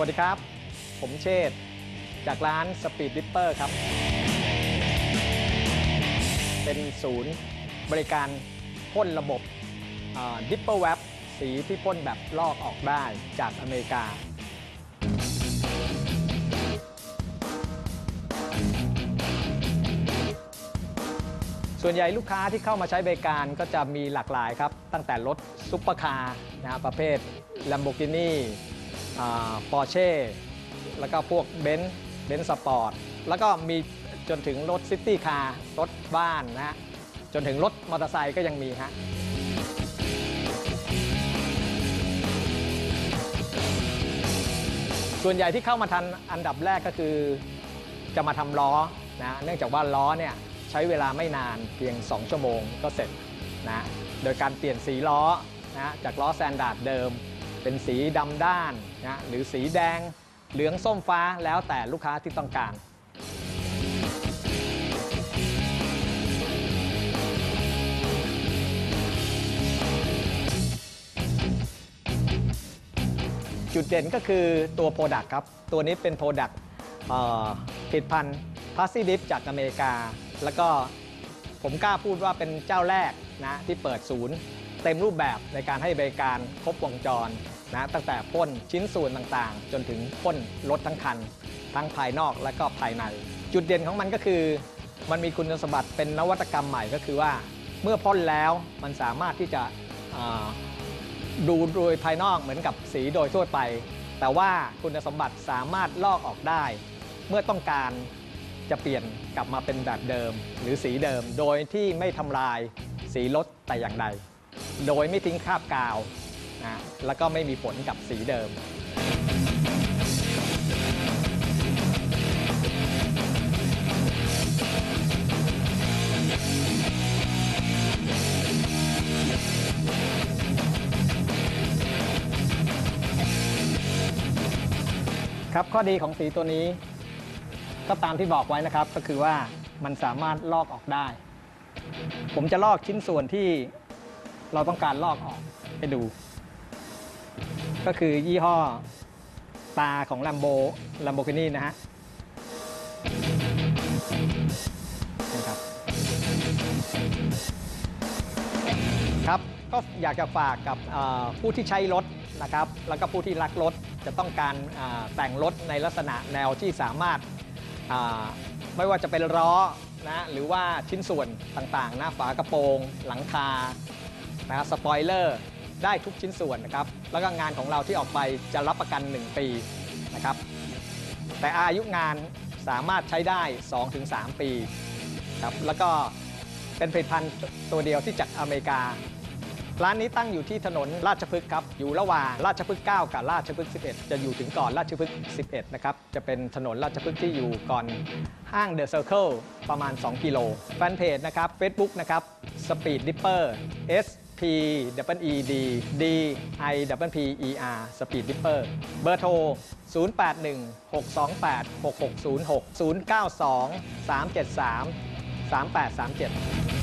วัสดีครับ ผมเชษฐ์จากร้าน Speed Dipper ครับ เป็นศูนย์บริการพ่นระบบดิปเปอร์แวบสีที่พ่นแบบลอกออกได้จากอเมริกา ส่วนใหญ่ลูกค้าที่เข้ามาใช้บริการก็จะมีหลากหลายครับ ตั้งแต่รถซุปเปอร์คาร์นะฮะประเภท Lamborghini ปอร์เช่แล้วก็พวกเบนซ์เบนซ์สปอร์ตแล้วก็มีจนถึงรถซิตี้คาร์รถบ้านนะฮะจนถึงรถมอเตอร์ไซค์ก็ยังมีฮะส่วนใหญ่ที่เข้ามาทันอันดับแรกก็คือ จะมาทำล้อนะเนื่องจากว่าล้อเนี่ยใช้เวลาไม่นานเพียง 2 ชั่วโมงก็เสร็จนะโดยการเปลี่ยนสีล้อนะจากล้อแซนดาร์ดเดิม เป็นสีดำด้านนะหรือสีแดงเหลืองส้มฟ้าแล้วแต่ลูกค้าที่ต้องการ จุดเด่นก็คือตัว Product ครับ ตัวนี้เป็น Product เอ่อผลิตภัณฑ์พาสซีดิฟจากอเมริกา แล้วก็ผมกล้าพูดว่าเป็นเจ้าแรกนะที่เปิดศูนย์ เต็มรูปแบบในการให้บริการครบวงจรนะตั้งแต่พ่นชิ้นส่วนต่างๆ จนถึงพ่นรถทั้งคัน ทั้งภายนอกและก็ภายใน จุดเด่นของมันก็คือ มันมีคุณสมบัติเป็นนวัตกรรมใหม่ก็คือว่า เมื่อพ่นแล้วมันสามารถที่จะดูโดยภายนอกเหมือนกับสีโดยทั่วไป แต่ว่าคุณสมบัติสามารถลอกออกได้ เมื่อต้องการจะเปลี่ยนกลับมาเป็นแบบเดิม หรือสีเดิมโดยที่ไม่ทำลายสีรถแต่อย่างใด โดยไม่ทิ้งคราบกาวนะแล้วก็ไม่มีผลกับสีเดิม ครับข้อดีของสีตัวนี้ ก็ตามที่บอกไว้นะครับ ก็คือว่ามันสามารถลอกออกได้ ผมจะลอกชิ้นส่วนที่ เราต้องการลอกออกให้ดู ก็คือยี่ห้อตาของ Lambo Lamborghini นะฮะนี่ครับครับก็อยากจะฝากกับผู้ที่ใช้รถนะครับ แล้วก็ผู้ที่รักรถจะต้องการแต่งรถในลักษณะแนวที่สามารถไม่ว่าจะเป็นล้อนะหรือว่าชิ้นส่วนต่างๆนะฝากระโปรง หลังคา นะครับสปอยเลอร์ได้ทุกชิ้นส่วนนะครับ แล้วก็งานของเราที่ออกไปจะรับประกัน 1 ปีนะครับ แต่อายุงานสามารถใช้ได้ 2-3 ปีครับ แล้วก็เป็นผลิตภัณฑ์ตัวเดียวที่จากอเมริกา ร้านนี้ตั้งอยู่ที่ถนนราชพฤกษ์ครับ อยู่ระหว่างราชพฤกษ์ 9 กับราชพฤกษ์ 11 จะอยู่ถึงก่อนราชพฤกษ์ 11 นะครับ จะเป็นถนนราชพฤกษ์ที่อยู่ก่อนห้างเดอะเซอร์เคิลประมาณ 2 กิโล แฟนเพจนะครับ Facebook นะครับ Speed Dipper S P W E D D I W P E R Speed Dipper เบอร์โทร 081 628 6606 092 373 3837